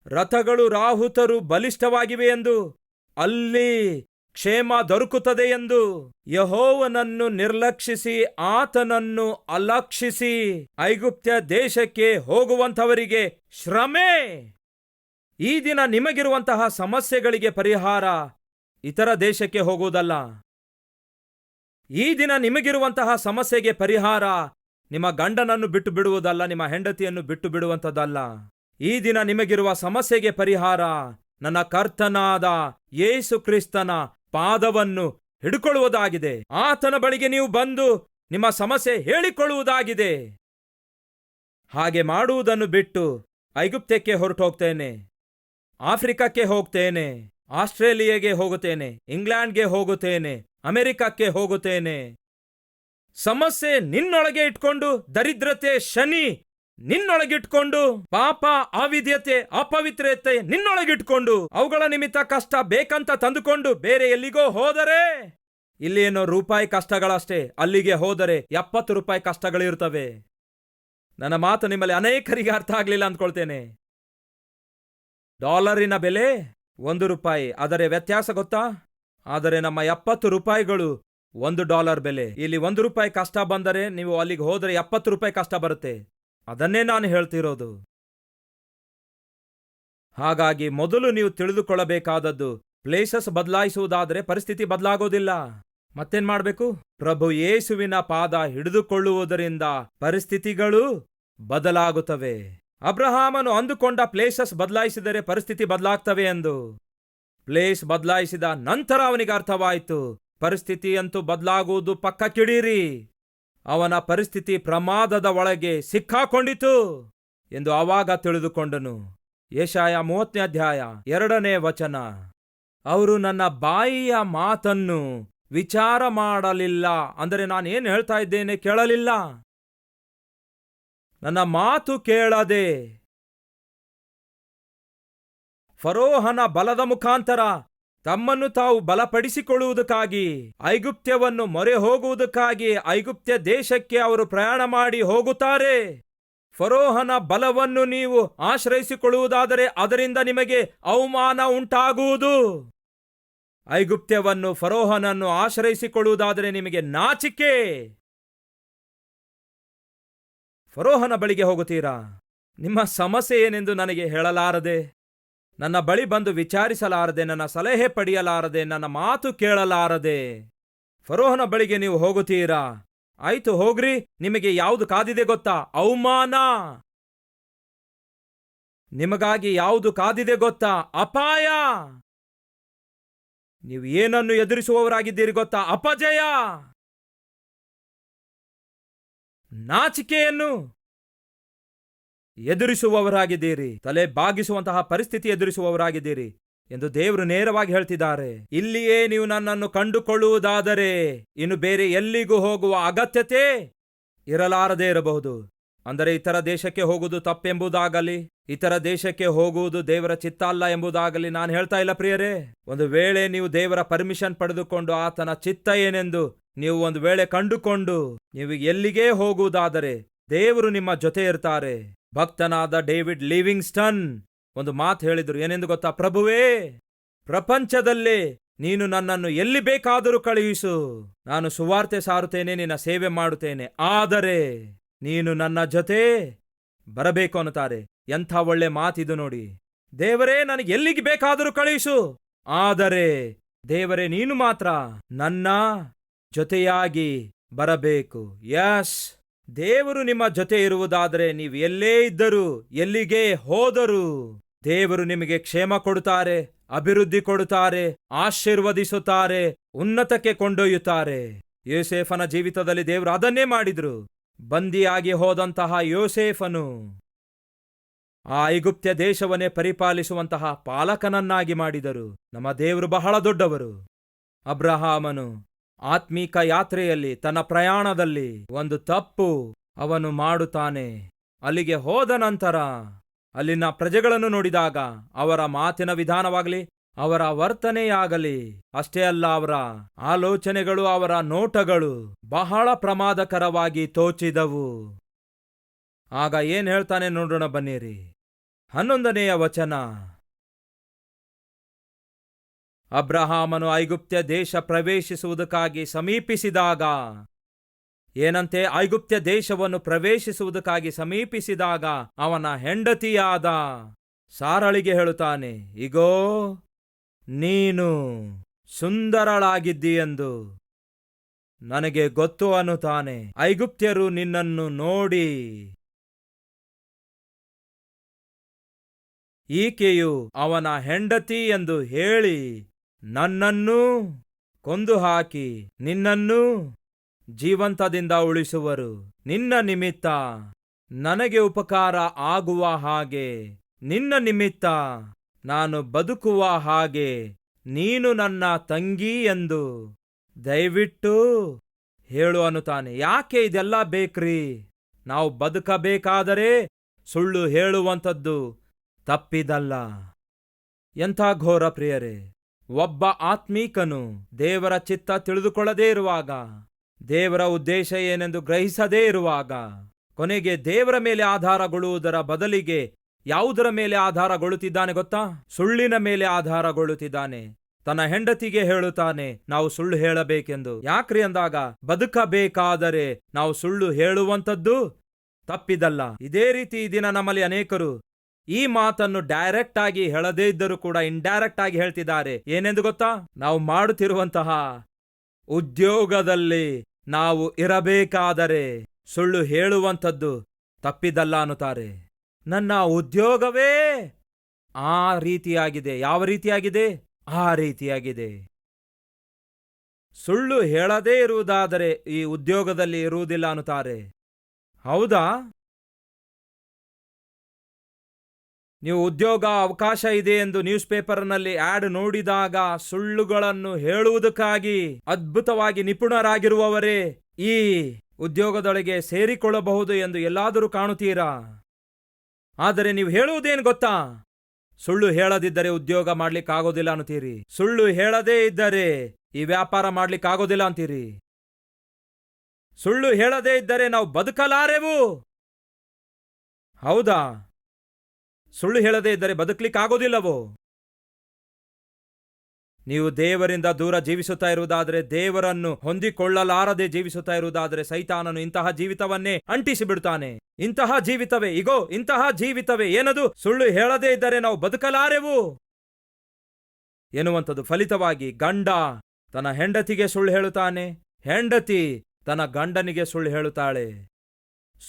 ರಥಗಳು ರಾಹುತರು ಬಲಿಷ್ಠವಾಗಿವೆ ಎಂದು, ಅಲ್ಲಿ ಕ್ಷೇಮ ದೊರಕುತ್ತದೆ ಎಂದು ಯಹೋವನನ್ನು ನಿರ್ಲಕ್ಷಿಸಿ ಆತನನ್ನು ಅಲಕ್ಷಿಸಿ ಐಗುಪ್ತ್ಯ ದೇಶಕ್ಕೆ ಹೋಗುವಂಥವರಿಗೆ ಶ್ರಮೆ. ಈ ದಿನ ನಿಮಗಿರುವಂತಹ ಸಮಸ್ಯೆಗಳಿಗೆ ಪರಿಹಾರ ಇತರ ದೇಶಕ್ಕೆ ಹೋಗುವುದಲ್ಲ. ಈ ದಿನ ನಿಮಗಿರುವಂತಹ ಸಮಸ್ಯೆಗೆ ಪರಿಹಾರ ನಿಮ್ಮ ಗಂಡನನ್ನು ಬಿಟ್ಟು ಬಿಡುವುದಲ್ಲ, ನಿಮ್ಮ ಹೆಂಡತಿಯನ್ನು ಬಿಟ್ಟು ಬಿಡುವಂಥದ್ದಲ್ಲ. ಈ ದಿನ ನಿಮಗಿರುವ ಸಮಸ್ಯೆಗೆ ಪರಿಹಾರ ನನ್ನ ಕರ್ತನಾದ ಯೇಸು ಕ್ರಿಸ್ತನ ಪಾದವನ್ನು ಹಿಡ್ಕೊಳ್ಳುವುದಾಗಿದೆ. ಆತನ ಬಳಿಗೆ ನೀವು ಬಂದು ನಿಮ್ಮ ಸಮಸ್ಯೆ ಹೇಳಿಕೊಳ್ಳುವುದಾಗಿದೆ. ಹಾಗೆ ಮಾಡುವುದನ್ನು ಬಿಟ್ಟು ಐಗುಪ್ತಕ್ಕೆ ಹೊರಟು ಹೋಗ್ತೇನೆ ಆಫ್ರಿಕಕ್ಕೆ ಹೋಗ್ತೇನೆ. ಆಸ್ಟ್ರೇಲಿಯಾಗೆ ಹೋಗುತ್ತೇನೆ. ಇಂಗ್ಲೆಂಡ್ಗೆ ಹೋಗುತ್ತೇನೆ. ಅಮೆರಿಕಕ್ಕೆ ಹೋಗುತ್ತೇನೆ. ಸಮಸ್ಯೆ ನಿನ್ನೊಳಗೆ ಇಟ್ಕೊಂಡು ದರಿದ್ರತೆ ಶನಿ ನಿನ್ನೊಳಗಿಟ್ಕೊಂಡು ಪಾಪ ಅವಿದ್ಯತೆ ಅಪವಿತ್ರತೆ ನಿನ್ನೊಳಗಿಟ್ಕೊಂಡು ಅವುಗಳ ನಿಮಿತ್ತ ಕಷ್ಟ ಬೇಕಂತ ತಂದುಕೊಂಡು ಬೇರೆ ಎಲ್ಲಿಗೋ ಹೋದರೆ? ಇಲ್ಲಿ ಏನೋ ರೂಪಾಯಿ ಕಷ್ಟಗಳಷ್ಟೇ, ಅಲ್ಲಿಗೆ ಹೋದರೆ ಎಪ್ಪತ್ತು ರೂಪಾಯಿ ಕಷ್ಟಗಳಿರುತ್ತವೆ ನನ್ನ ಮಾತು ನಿಮ್ಮಲ್ಲಿ ಅನೇಕರಿಗೆ ಅರ್ಥ ಆಗ್ಲಿಲ್ಲ ಅಂದ್ಕೊಳ್ತೇನೆ. ಡಾಲರಿನ ಬೆಲೆ ಒಂದು ರೂಪಾಯಿ, ಆದರೆ ವ್ಯತ್ಯಾಸ ಗೊತ್ತಾ? ಆದರೆ ನಮ್ಮ ಎಪ್ಪತ್ತು ರೂಪಾಯಿಗಳು ಒಂದು ಡಾಲರ್ ಬೆಲೆ. ಇಲ್ಲಿ ಒಂದು ರೂಪಾಯಿ ಕಷ್ಟ ಬಂದರೆ ನೀವು ಅಲ್ಲಿಗೆ ಹೋದರೆ ಎಪ್ಪತ್ತು ರೂಪಾಯಿ ಕಷ್ಟ ಬರುತ್ತೆ. ಅದನ್ನೇ ನಾನು ಹೇಳ್ತಿರೋದು. ಹಾಗಾಗಿ ಮೊದಲು ನೀವು ತಿಳಿದುಕೊಳ್ಳಬೇಕಾದದ್ದು ಪ್ಲೇಸಸ್ ಬದಲಾಯಿಸುವುದಾದರೆ ಪರಿಸ್ಥಿತಿ ಬದಲಾಗೋದಿಲ್ಲ. ಮತ್ತೇನ್ ಮಾಡಬೇಕು? ಪ್ರಭು ಯೇಸುವಿನ ಪಾದ ಹಿಡಿದುಕೊಳ್ಳುವುದರಿಂದ ಪರಿಸ್ಥಿತಿಗಳು ಬದಲಾಗುತ್ತವೆ. ಅಬ್ರಹಾಮನು ಅಂದುಕೊಂಡ ಪ್ಲೇಸಸ್ ಬದಲಾಯಿಸಿದರೆ ಪರಿಸ್ಥಿತಿ ಬದಲಾಗ್ತವೆ ಎಂದು. ಪ್ಲೇಸ್ ಬದಲಾಯಿಸಿದ ನಂತರ ಅವನಿಗೆ ಅರ್ಥವಾಯಿತು, ಪರಿಸ್ಥಿತಿಯಂತೂ ಬದಲಾಗುವುದು ಪಕ್ಕ ಕಿಡೀರಿ ಅವನ ಪರಿಸ್ಥಿತಿ ಪ್ರಮಾದದ ಒಳಗೆ ಸಿಕ್ಕಾಕೊಂಡಿತು ಎಂದು ಆವಾಗ ತಿಳಿದುಕೊಂಡನು. ಏಷಾಯ ಮೂವತ್ತನೇ ಅಧ್ಯಾಯ ಎರಡನೇ ವಚನ. ಅವರು ನನ್ನ ಬಾಯಿಯ ಮಾತನ್ನು ವಿಚಾರ ಮಾಡಲಿಲ್ಲ. ಅಂದರೆ ನಾನು ಏನು ಹೇಳ್ತಾ ಇದ್ದೇನೆ ಕೇಳಲಿಲ್ಲ. ನನ್ನ ಮಾತು ಕೇಳದೆ ಫರೋಹನ ಬಲದ ಮುಖಾಂತರ ತಮ್ಮನ್ನು ತಾವು ಬಲಪಡಿಸಿಕೊಳ್ಳುವುದಕ್ಕಾಗಿ, ಐಗುಪ್ತ್ಯವನ್ನು ಮೊರೆ ಹೋಗುವುದಕ್ಕಾಗಿ ಐಗುಪ್ತ್ಯ ದೇಶಕ್ಕೆ ಅವರು ಪ್ರಯಾಣ ಮಾಡಿ ಹೋಗುತ್ತಾರೆ. ಫರೋಹನ ಬಲವನ್ನು ನೀವು ಆಶ್ರಯಿಸಿಕೊಳ್ಳುವುದಾದರೆ ಅದರಿಂದ ನಿಮಗೆ ಅವಮಾನ ಉಂಟಾಗುವುದು. ಐಗುಪ್ತ್ಯವನ್ನು ಫರೋಹನನ್ನು ಆಶ್ರಯಿಸಿಕೊಳ್ಳುವುದಾದರೆ ನಿಮಗೆ ನಾಚಿಕೆ. ಫರೋಹನ ಬಳಿಗೆ ಹೋಗುತ್ತೀರಾ? ನಿಮ್ಮ ಸಮಸ್ಯೆ ಏನೆಂದು ನನಗೆ ಹೇಳಲಾರದೆ. ನನ್ನ ಬಳಿ ಬಂದು ವಿಚಾರಿಸಲಾರದೆ, ನನ್ನ ಸಲಹೆ ಪಡೆಯಲಾರದೆ, ನನ್ನ ಮಾತು ಕೇಳಲಾರದೆ. ಫರೋಹನ ಬಳಿಗೆ ನೀವು ಹೋಗುತ್ತೀರಾ? ಆಯ್ತು, ಹೋಗ್ರಿ. ನಿಮಗೆ ಯಾವುದು ಕಾದಿದೆ ಗೊತ್ತಾ? ಅವಮಾನ. ನಿಮಗಾಗಿ ಯಾವುದು ಕಾದಿದೆ ಗೊತ್ತಾ? ಅಪಾಯ. ನೀವು ಏನನ್ನು ಎದುರಿಸುವವರಾಗಿದ್ದೀರಿ ಗೊತ್ತಾ? ಅಪಜಯ. ನಾಚಿಕೆಯನ್ನು. ಎದುರಿಸುವವರಾಗಿದ್ದೀರಿ. ತಲೆ ಬಾಗಿಸುವಂತಹ ಪರಿಸ್ಥಿತಿ ಎದುರಿಸುವವರಾಗಿದ್ದೀರಿ ಎಂದು ದೇವರು ನೇರವಾಗಿ ಹೇಳ್ತಿದ್ದಾರೆ. ಇಲ್ಲಿಯೇ ನೀವು ನನ್ನನ್ನು ಕಂಡುಕೊಳ್ಳುವುದಾದರೆ ಇನ್ನು ಬೇರೆ ಎಲ್ಲಿಗೂ ಹೋಗುವ ಅಗತ್ಯತೆ ಇರಲಾರದೇ ಇರಬಹುದು. ಅಂದರೆ ಇತರ ದೇಶಕ್ಕೆ ಹೋಗುವುದು ತಪ್ಪೆಂಬುದಾಗಲಿ, ಇತರ ದೇಶಕ್ಕೆ ಹೋಗುವುದು ದೇವರ ಚಿತ್ತ ಅಲ್ಲ ಎಂಬುದಾಗಲಿ ನಾನು ಹೇಳ್ತಾ ಇಲ್ಲ ಪ್ರಿಯರೇ. ಒಂದು ವೇಳೆ ನೀವು ದೇವರ ಪರ್ಮಿಷನ್ ಪಡೆದುಕೊಂಡು ಆತನ ಚಿತ್ತ ಏನೆಂದು ನೀವು ಒಂದು ವೇಳೆ ಕಂಡುಕೊಂಡು ನೀವು ಎಲ್ಲಿಗೇ ಹೋಗುವುದಾದರೆ ದೇವರು ನಿಮ್ಮ ಜೊತೆ ಇರ್ತಾರೆ. ಭಕ್ತನಾದ ಡೇವಿಡ್ ಲಿವಿಂಗ್ಸ್ಟನ್ ಒಂದು ಮಾತು ಹೇಳಿದರು. ಏನೆಂದು ಗೊತ್ತಾ? ಪ್ರಭುವೇ, ಪ್ರಪಂಚದಲ್ಲೇ ನೀನು ನನ್ನನ್ನು ಎಲ್ಲಿ ಬೇಕಾದರೂ ಕಳುಹಿಸು. ನಾನು ಸುವಾರ್ತೆ ಸಾರುತ್ತೇನೆ, ನಿನ್ನ ಸೇವೆ ಮಾಡುತ್ತೇನೆ. ಆದರೆ ನೀನು ನನ್ನ ಜೊತೆ ಬರಬೇಕು ಅನ್ನುತ್ತಾರೆ. ಎಂಥ ಒಳ್ಳೆ ಮಾತಿದು ನೋಡಿ. ದೇವರೇ, ನನಗೆ ಎಲ್ಲಿಗೆ ಬೇಕಾದರೂ ಕಳುಹಿಸು. ಆದರೆ ದೇವರೇ, ನೀನು ಮಾತ್ರ ನನ್ನ ಜೊತೆಯಾಗಿ ಬರಬೇಕು. ಯಸ್. ದೇವರು ನಿಮ್ಮ ಜೊತೆ ಇರುವುದಾದರೆ ನೀವು ಎಲ್ಲೇ ಇದ್ದರೂ ಎಲ್ಲಿಗೆ ಹೋದರೂ ದೇವರು ನಿಮಗೆ ಕ್ಷೇಮ ಕೊಡುತ್ತಾರೆ, ಅಭಿವೃದ್ಧಿ ಕೊಡುತ್ತಾರೆ, ಆಶೀರ್ವದಿಸುತ್ತಾರೆ, ಉನ್ನತಕ್ಕೆ ಕೊಂಡೊಯ್ಯುತ್ತಾರೆ. ಯೋಸೇಫನ ಜೀವಿತದಲ್ಲಿ ದೇವರು ಅದನ್ನೇ ಮಾಡಿದ್ರು. ಬಂದಿಯಾಗಿ ಹೋದಂತಹ ಯೋಸೇಫನು ಆ ಐಗುಪ್ತ್ಯ ದೇಶವನ್ನೇ ಪರಿಪಾಲಿಸುವಂತಹ ಪಾಲಕನನ್ನಾಗಿ ಮಾಡಿದರು. ನಮ್ಮ ದೇವರು ಬಹಳ ದೊಡ್ಡವರು. ಅಬ್ರಹಾಮನು ಆತ್ಮೀಕ ಯಾತ್ರೆಯಲ್ಲಿ ತನ್ನ ಪ್ರಯಾಣದಲ್ಲಿ ಒಂದು ತಪ್ಪು ಅವನು ಮಾಡುತ್ತಾನೆ. ಅಲ್ಲಿಗೆ ಹೋದ ನಂತರ ಅಲ್ಲಿನ ಪ್ರಜೆಗಳನ್ನು ನೋಡಿದಾಗ ಅವರ ಮಾತಿನ ವಿಧಾನವಾಗಲಿ, ಅವರ ವರ್ತನೆಯಾಗಲಿ, ಅಷ್ಟೇ ಅಲ್ಲ ಅವರ ಆಲೋಚನೆಗಳು, ಅವರ ನೋಟಗಳು ಬಹಳ ಪ್ರಮಾದಕರವಾಗಿ ತೋಚಿದವು. ಆಗ ಏನ್ ಹೇಳ್ತಾನೆ ನೋಡೋಣ ಬನ್ನಿರಿ. ಹನ್ನೊಂದನೆಯ ವಚನ. ಅಬ್ರಹಾಮನು ಐಗುಪ್ತ್ಯ ದೇಶ ಪ್ರವೇಶಿಸುವುದಕ್ಕಾಗಿ ಸಮೀಪಿಸಿದಾಗ, ಏನಂತೆ ಐಗುಪ್ತ್ಯ ದೇಶವನ್ನು ಪ್ರವೇಶಿಸುವುದಕ್ಕಾಗಿ ಸಮೀಪಿಸಿದಾಗ ಅವನ ಹೆಂಡತಿಯಾದ ಸಾರಳಿಗೆ ಹೇಳುತ್ತಾನೆ, ಇಗೋ, ನೀನು ಸುಂದರಳಾಗಿದ್ದೀಯೆಂದು ನನಗೆ ಗೊತ್ತು ಅನ್ನುತ್ತಾನೆ. ಐಗುಪ್ತ್ಯರು ನಿನ್ನನ್ನು ನೋಡಿ ಈಕೆಯು ಅವನ ಹೆಂಡತಿ ಎಂದು ಹೇಳಿ ನನ್ನನ್ನೂ ಕೊಂದು ಹಾಕಿ ನಿನ್ನನ್ನು ಜೀವಂತದಿಂದ ಉಳಿಸುವರು. ನಿನ್ನ ನಿಮಿತ್ತ ನನಗೆ ಉಪಕಾರ ಆಗುವ ಹಾಗೆ ನಿನ್ನ ನಿಮಿತ್ತ ನಾನು ಬದುಕುವ ಹಾಗೆ ನೀನು ನನ್ನ ತಂಗಿ ಎಂದು ದಯವಿಟ್ಟು ಹೇಳು ಅನ್ನುತ್ತಾನೆ. ಯಾಕೆ ಇದೆಲ್ಲ ಬೇಕ್ರಿ? ನಾವು ಬದುಕಬೇಕಾದರೆ ಸುಳ್ಳು ಹೇಳುವಂಥದ್ದು ತಪ್ಪಿದಲ್ಲ. ಎಂಥ ಘೋರ ಪ್ರಿಯರೇ ಒಬ್ಬ ಆತ್ಮೀಕನು ದೇವರ ಚಿತ್ತ ತಿಳಿದುಕೊಳ್ಳದೇ ಇರುವಾಗ, ದೇವರ ಉದ್ದೇಶ ಏನೆಂದು ಗ್ರಹಿಸದೇ ಇರುವಾಗ, ಕೊನೆಗೆ ದೇವರ ಮೇಲೆ ಆಧಾರಗೊಳ್ಳುವುದರ ಬದಲಿಗೆ ಯಾವುದರ ಮೇಲೆ ಆಧಾರಗೊಳ್ಳುತ್ತಿದ್ದಾನೆ ಗೊತ್ತಾ? ಸುಳ್ಳಿನ ಮೇಲೆ ಆಧಾರಗೊಳ್ಳುತ್ತಿದ್ದಾನೆ. ತನ್ನ ಹೆಂಡತಿಗೆ ಹೇಳುತ್ತಾನೆ, ನಾವು ಸುಳ್ಳು ಹೇಳಬೇಕೆಂದು. ಯಾಕ್ರಿ ಅಂದಾಗ, ಬದುಕಬೇಕಾದರೆ ನಾವು ಸುಳ್ಳು ಹೇಳುವಂಥದ್ದು ತಪ್ಪಿದಲ್ಲ. ಇದೇ ರೀತಿ ಈ ದಿನ ನಮ್ಮಲ್ಲಿ ಅನೇಕರು ಈ ಮಾತನ್ನು ಡೈರೆಕ್ಟ್ ಆಗಿ ಹೇಳದೇ ಇದ್ದರೂ ಕೂಡ ಇಂಡೈರೆಕ್ಟ್ ಆಗಿ ಹೇಳ್ತಿದ್ದಾರೆ. ಏನೆಂದು ಗೊತ್ತಾ? ನಾವು ಮಾಡುತ್ತಿರುವಂತಹ ಉದ್ಯೋಗದಲ್ಲಿ ನಾವು ಇರಬೇಕಾದರೆ ಸುಳ್ಳು ಹೇಳುವಂಥದ್ದು ತಪ್ಪಿದಲ್ಲ ಅನ್ನುತ್ತಾರೆ. ನನ್ನ ಉದ್ಯೋಗವೇ ಆ ರೀತಿಯಾಗಿದೆ. ಯಾವ ರೀತಿಯಾಗಿದೆ? ಆ ರೀತಿಯಾಗಿದೆ. ಸುಳ್ಳು ಹೇಳದೇ ಇರುವುದಾದರೆ ಈ ಉದ್ಯೋಗದಲ್ಲಿ ಇರುವುದಿಲ್ಲ ಅನ್ನುತ್ತಾರೆ. ಹೌದಾ? ನೀವು ಉದ್ಯೋಗ ಅವಕಾಶ ಇದೆ ಎಂದು ನ್ಯೂಸ್ ಪೇಪರ್ನಲ್ಲಿ ಆಡ್ ನೋಡಿದಾಗ ಸುಳ್ಳುಗಳನ್ನು ಹೇಳುವುದಕ್ಕಾಗಿ ಅದ್ಭುತವಾಗಿ ನಿಪುಣರಾಗಿರುವವರೇ ಈ ಉದ್ಯೋಗದೊಳಗೆ ಸೇರಿಕೊಳ್ಳಬಹುದು ಎಂದು ಎಲ್ಲಾದರೂ ಕಾಣುತ್ತೀರಾ? ಆದರೆ ನೀವು ಹೇಳುವುದೇನು ಗೊತ್ತಾ? ಸುಳ್ಳು ಹೇಳದಿದ್ದರೆ ಉದ್ಯೋಗ ಮಾಡ್ಲಿಕ್ಕಾಗೋದಿಲ್ಲ ಅಂತೀರಿ. ಸುಳ್ಳು ಹೇಳದೇ ಇದ್ದರೆ ಈ ವ್ಯಾಪಾರ ಮಾಡ್ಲಿಕ್ಕಾಗೋದಿಲ್ಲ ಅಂತೀರಿ. ಸುಳ್ಳು ಹೇಳದೇ ಇದ್ದರೆ ನಾವು ಬದುಕಲಾರೆವು? ಹೌದಾ? ಸುಳ್ಳು ಹೇಳದೇ ಇದ್ದರೆ ಬದುಕಲಿಕ್ಕಾಗೋದಿಲ್ಲವೋ? ನೀವು ದೇವರಿಂದ ದೂರ ಜೀವಿಸುತ್ತಾ ಇರುವುದಾದರೆ ದೇವರನ್ನು ಹೊಂದಿಕೊಳ್ಳಲಾರದೆ ಜೀವಿಸುತ್ತಾ ಇರುವುದಾದರೆ ಸೈತಾನನು ಇಂತಹ ಜೀವಿತವನ್ನೇ ಅಂಟಿಸಿ ಬಿಡುತ್ತಾನೆ ಇಂತಹ ಜೀವಿತವೇ, ಇಗೋ, ಇಂತಹ ಜೀವಿತವೇ, ಏನದು? ಸುಳ್ಳು ಹೇಳದೇ ಇದ್ದರೆ ನಾವು ಬದುಕಲಾರೆವು? ಎನ್ನುವಂಥದ್ದು ಫಲಿತವಾಗಿ ಗಂಡ ತನ್ನ ಹೆಂಡತಿಗೆ ಸುಳ್ಳು ಹೇಳುತ್ತಾನೆ. ಹೆಂಡತಿ ತನ್ನ ಗಂಡನಿಗೆ ಸುಳ್ಳು ಹೇಳುತ್ತಾಳೆ.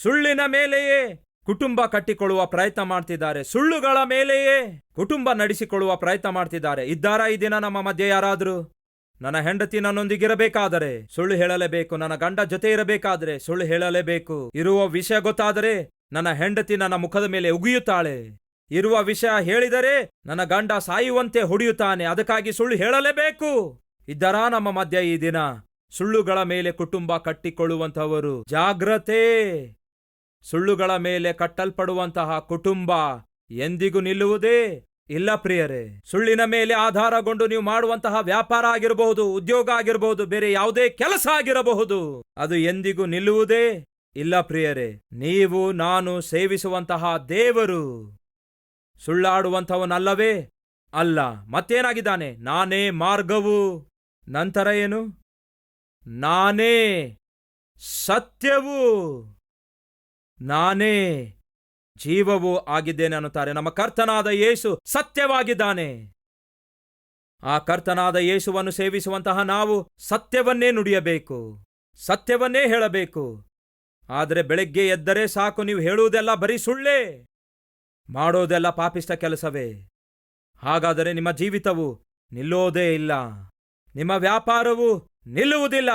ಸುಳ್ಳಿನ ಮೇಲೆಯೇ ಕುಟುಂಬ ಕಟ್ಟಿಕೊಳ್ಳುವ ಪ್ರಯತ್ನ ಮಾಡ್ತಿದ್ದಾರೆ. ಸುಳ್ಳುಗಳ ಮೇಲೆಯೇ ಕುಟುಂಬ ನಡೆಸಿಕೊಳ್ಳುವ ಪ್ರಯತ್ನ ಮಾಡ್ತಿದ್ದಾರೆ. ಇದ್ದಾರಾ ಈ ದಿನ ನಮ್ಮ ಮಧ್ಯೆ ಯಾರಾದರೂ? ನನ್ನ ಹೆಂಡತಿ ನನ್ನೊಂದಿಗಿರಬೇಕಾದರೆ ಸುಳ್ಳು ಹೇಳಲೇಬೇಕು. ನನ್ನ ಗಂಡ ಜೊತೆ ಇರಬೇಕಾದರೆ ಸುಳ್ಳು ಹೇಳಲೇಬೇಕು. ಇರುವ ವಿಷಯ ಗೊತ್ತಾದರೆ ನನ್ನ ಹೆಂಡತಿ ನನ್ನ ಮುಖದ ಮೇಲೆ ಉಗಿಯುತ್ತಾಳೆ. ಇರುವ ವಿಷಯ ಹೇಳಿದರೆ ನನ್ನ ಗಂಡ ಸಾಯುವಂತೆ ಹೊಡೆಯುತ್ತಾನೆ. ಅದಕ್ಕಾಗಿ ಸುಳ್ಳು ಹೇಳಲೇಬೇಕು. ಇದ್ದಾರಾ ನಮ್ಮ ಮಧ್ಯ ಈ ದಿನ? ಸುಳ್ಳುಗಳ ಮೇಲೆ ಕುಟುಂಬ ಕಟ್ಟಿಕೊಳ್ಳುವಂಥವರು. ಜಾಗ್ರತೆ! ಸುಳ್ಳುಗಳ ಮೇಲೆ ಕಟ್ಟಲ್ಪಡುವಂತಹ ಕುಟುಂಬ ಎಂದಿಗೂ ನಿಲ್ಲುವುದೇ ಇಲ್ಲ ಪ್ರಿಯರೇ. ಸುಳ್ಳಿನ ಮೇಲೆ ಆಧಾರಗೊಂಡು ನೀವು ಮಾಡುವಂತಹ ವ್ಯಾಪಾರ ಆಗಿರಬಹುದು, ಉದ್ಯೋಗ ಆಗಿರಬಹುದು, ಬೇರೆ ಯಾವುದೇ ಕೆಲಸ ಆಗಿರಬಹುದು. ಅದು ಎಂದಿಗೂ ನಿಲ್ಲುವುದೇ ಇಲ್ಲ ಪ್ರಿಯರೇ. ನೀವು, ನಾನು ಸೇವಿಸುವಂತಹ ದೇವರು ಸುಳ್ಳಾಡುವಂಥವನಲ್ಲವೇ? ಅಲ್ಲ. ಮತ್ತೇನಾಗಿದ್ದಾನೆ? ನಾನೇ ಮಾರ್ಗವು. ನಂತರ ಏನು? ನಾನೇ ಸತ್ಯವು. ನಾನೇ ಜೀವವೂ ಆಗಿದ್ದೇನೆ ಅನ್ನುತ್ತಾರೆ. ನಮ್ಮ ಕರ್ತನಾದ ಯೇಸು ಸತ್ಯವಾಗಿದ್ದಾನೆ. ಆ ಕರ್ತನಾದ ಯೇಸುವನ್ನು ಸೇವಿಸುವಂತಹ ನಾವು ಸತ್ಯವನ್ನೇ ನುಡಿಯಬೇಕು. ಸತ್ಯವನ್ನೇ ಹೇಳಬೇಕು. ಆದರೆ ಬೆಳಗ್ಗೆ ಎದ್ದರೆ ಸಾಕು, ನೀವು ಹೇಳುವುದೆಲ್ಲ ಬರೀ ಸುಳ್ಳೇ. ಮಾಡೋದೆಲ್ಲ ಪಾಪಿಷ್ಟ ಕೆಲಸವೇ. ಹಾಗಾದರೆ ನಿಮ್ಮ ಜೀವಿತವು ನಿಲ್ಲೋದೇ ಇಲ್ಲ. ನಿಮ್ಮ ವ್ಯಾಪಾರವು ನಿಲ್ಲುವುದಿಲ್ಲ.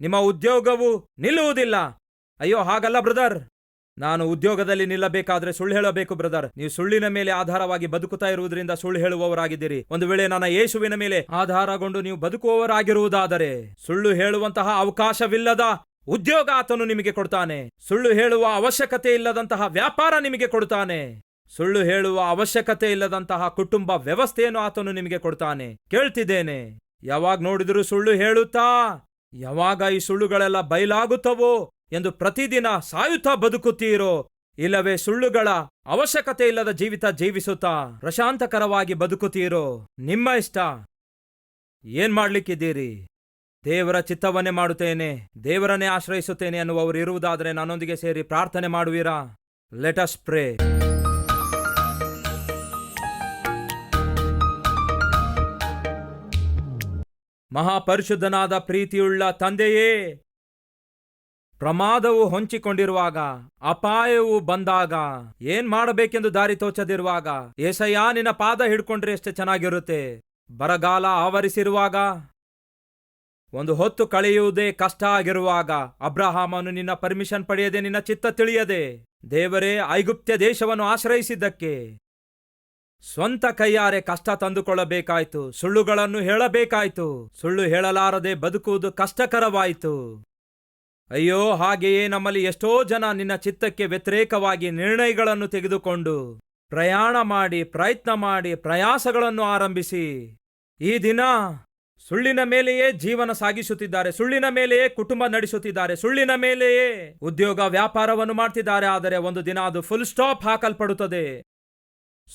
ನಿಮ್ಮ ಉದ್ಯೋಗವು ನಿಲ್ಲುವುದಿಲ್ಲ. ಅಯ್ಯೋ ಹಾಗಲ್ಲ ಬ್ರದರ್. ನಾನು ಉದ್ಯೋಗದಲ್ಲಿ ನಿಲ್ಲಬೇಕಾದ್ರೆ ಸುಳ್ಳು ಹೇಳಬೇಕು, ಬ್ರದರ್. ನೀವು ಸುಳ್ಳಿನ ಮೇಲೆ ಆಧಾರವಾಗಿ ಬದುಕುತ್ತಾ ಇರುವುದರಿಂದ ಸುಳ್ಳು ಹೇಳುವವರಾಗಿದ್ದೀರಿ. ಒಂದು ವೇಳೆ ನನ್ನ ಯೇಸುವಿನ ಮೇಲೆ ಆಧಾರಗೊಂಡು ನೀವು ಬದುಕುವವರಾಗಿರುವುದಾದರೆ, ಸುಳ್ಳು ಹೇಳುವಂತಹ ಅವಕಾಶವಿಲ್ಲದ ಉದ್ಯೋಗ ಆತನು ನಿಮಗೆ ಕೊಡ್ತಾನೆ. ಸುಳ್ಳು ಹೇಳುವ ಅವಶ್ಯಕತೆ ಇಲ್ಲದಂತಹ ವ್ಯಾಪಾರ ನಿಮಗೆ ಕೊಡ್ತಾನೆ. ಸುಳ್ಳು ಹೇಳುವ ಅವಶ್ಯಕತೆ ಇಲ್ಲದಂತಹ ಕುಟುಂಬ ವ್ಯವಸ್ಥೆಯನ್ನು ಆತನು ನಿಮಗೆ ಕೊಡ್ತಾನೆ. ಕೇಳ್ತಿದ್ದೇನೆ, ಯಾವಾಗ ನೋಡಿದರೂ ಸುಳ್ಳು ಹೇಳುತ್ತಾ, ಯಾವಾಗ ಈ ಸುಳ್ಳುಗಳೆಲ್ಲ ಬಯಲಾಗುತ್ತವೋ ಎಂದು ಪ್ರತಿದಿನ ಸಾಯುತ್ತಾ ಬದುಕುತ್ತೀರೋ, ಇಲ್ಲವೇ ಸುಳ್ಳುಗಳ ಅವಶ್ಯಕತೆ ಇಲ್ಲದ ಜೀವಿತ ಜೀವಿಸುತ್ತಾ ಪ್ರಶಾಂತಕರವಾಗಿ ಬದುಕುತ್ತೀರೋ, ನಿಮ್ಮ ಇಷ್ಟ. ಏನ್ ಮಾಡ್ಲಿಕ್ಕಿದ್ದೀರಿ? ದೇವರ ಚಿತ್ತವನ್ನೇ ಮಾಡುತ್ತೇನೆ, ದೇವರನ್ನೇ ಆಶ್ರಯಿಸುತ್ತೇನೆ ಅನ್ನುವವರು ಇರುವುದಾದರೆ ನನ್ನೊಂದಿಗೆ ಸೇರಿ ಪ್ರಾರ್ಥನೆ ಮಾಡುವಿರಾ? ಲೆಟ್ ಅಸ್ ಪ್ರೇ ಮಹಾಪರಿಶುದ್ಧನಾದ ಪ್ರೀತಿಯುಳ್ಳ ತಂದೆಯೇ ಪ್ರಮಾದವು ಹೊಂಚಿಕೊಂಡಿರುವಾಗ, ಅಪಾಯವು ಬಂದಾಗ, ಏನ್ ಮಾಡಬೇಕೆಂದು ದಾರಿ ತೋಚದಿರುವಾಗ, ಏಸಯ್ಯ ನಿನ್ನ ಪಾದ ಹಿಡ್ಕೊಂಡ್ರೆ ಎಷ್ಟು ಚೆನ್ನಾಗಿರುತ್ತೆ. ಬರಗಾಲ ಆವರಿಸಿರುವಾಗ, ಒಂದು ಹೊತ್ತು ಕಳೆಯುವುದೇ ಕಷ್ಟ ಆಗಿರುವಾಗ, ಅಬ್ರಹಾಮನು ನಿನ್ನ ಪರ್ಮಿಷನ್ ಪಡೆಯದೆ ನಿನ್ನ ಚಿತ್ತ ತಿಳಿಯದೆ, ದೇವರೇ ಐಗುಪ್ತ್ಯ ದೇಶವನ್ನು ಆಶ್ರಯಿಸಿದ್ದಕ್ಕೆ, ಸ್ವಂತ ಕೈಯಾರೆ ಕಷ್ಟ ತಂದುಕೊಳ್ಳಬೇಕಾಯ್ತು, ಸುಳ್ಳುಗಳನ್ನು ಹೇಳಬೇಕಾಯ್ತು, ಸುಳ್ಳು ಹೇಳಲಾರದೆ ಬದುಕುವುದು ಕಷ್ಟಕರವಾಯಿತು. ಅಯ್ಯೋ, ಹಾಗೆಯೇ ನಮ್ಮಲ್ಲಿ ಎಷ್ಟೋ ಜನ ನಿನ್ನ ಚಿತ್ತಕ್ಕೆ ವ್ಯತಿರೇಕವಾಗಿ ನಿರ್ಣಯಗಳನ್ನು ತೆಗೆದುಕೊಂಡು ಪ್ರಯಾಣ ಮಾಡಿ, ಪ್ರಯತ್ನ ಮಾಡಿ, ಪ್ರಯಾಸಗಳನ್ನು ಆರಂಭಿಸಿ. ಈ ದಿನ ಸುಳ್ಳಿನ ಮೇಲೆಯೇ ಜೀವನ ಸಾಗಿಸುತ್ತಿದ್ದಾರೆ, ಸುಳ್ಳಿನ ಮೇಲೆಯೇ ಕುಟುಂಬ ನಡೆಸುತ್ತಿದ್ದಾರೆ, ಸುಳ್ಳಿನ ಮೇಲೆಯೇ ಉದ್ಯೋಗ ವ್ಯಾಪಾರವನ್ನು ಮಾಡ್ತಿದ್ದಾರೆ, ಆದರೆ ಒಂದು ದಿನ ಅದು ಫುಲ್ ಸ್ಟಾಪ್ ಹಾಕಲ್ಪಡುತ್ತದೆ.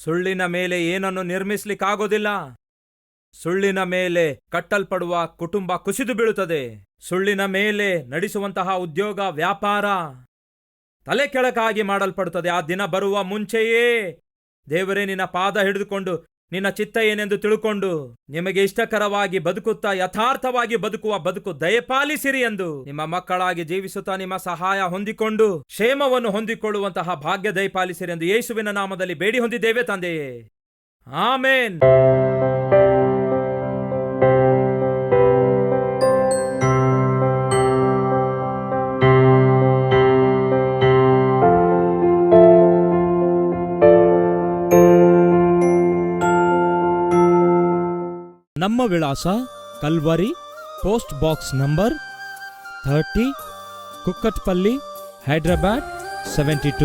ಸುಳ್ಳಿನ ಮೇಲೆ ಏನನ್ನು ನಿರ್ಮಿಸ್ಲಿಕ್ಕಾಗೋದಿಲ್ಲ. ಸುಳ್ಳಿನ ಮೇಲೆ ಕಟ್ಟಲ್ಪಡುವ ಕುಟುಂಬ ಕುಸಿದು ಬೀಳುತ್ತದೆ. ಸುಳ್ಳಿನ ಮೇಲೆ ನಡೆಸುವಂತಹ ಉದ್ಯೋಗ ವ್ಯಾಪಾರ ತಲೆ ಕೆಳಕಾಗಿ ಮಾಡಲ್ಪಡುತ್ತದೆ. ಆ ದಿನ ಬರುವ ಮುಂಚೆಯೇ ದೇವರೇ, ನಿನ್ನ ಪಾದ ಹಿಡಿದುಕೊಂಡು, ನಿನ್ನ ಚಿತ್ತ ಏನೆಂದು ತಿಳುಕೊಂಡು, ನಿಮಗೆ ಇಷ್ಟಕರವಾಗಿ ಬದುಕುತ್ತಾ, ಯಥಾರ್ಥವಾಗಿ ಬದುಕುವ ಬದುಕು ದಯಪಾಲಿಸಿರಿ ಎಂದು ನಿಮ್ಮ ಮಕ್ಕಳಾಗಿ ಜೀವಿಸುತ್ತಾ, ನಿಮ್ಮ ಸಹಾಯ ಹೊಂದಿಕೊಂಡು, ಕ್ಷೇಮವನ್ನು ಹೊಂದಿಕೊಳ್ಳುವಂತಹ ಭಾಗ್ಯ ದಯಪಾಲಿಸಿರಿ ಎಂದು ಯೇಸುವಿನ ನಾಮದಲ್ಲಿ ಬೇಡಿ ಹೊಂದಿದ್ದೇವೆ ತಂದೆಯೇ. ಆಮೇನ್. ವಿಳಾಸ Calvary post box number thirty Kukatpally Hyderabad seventy two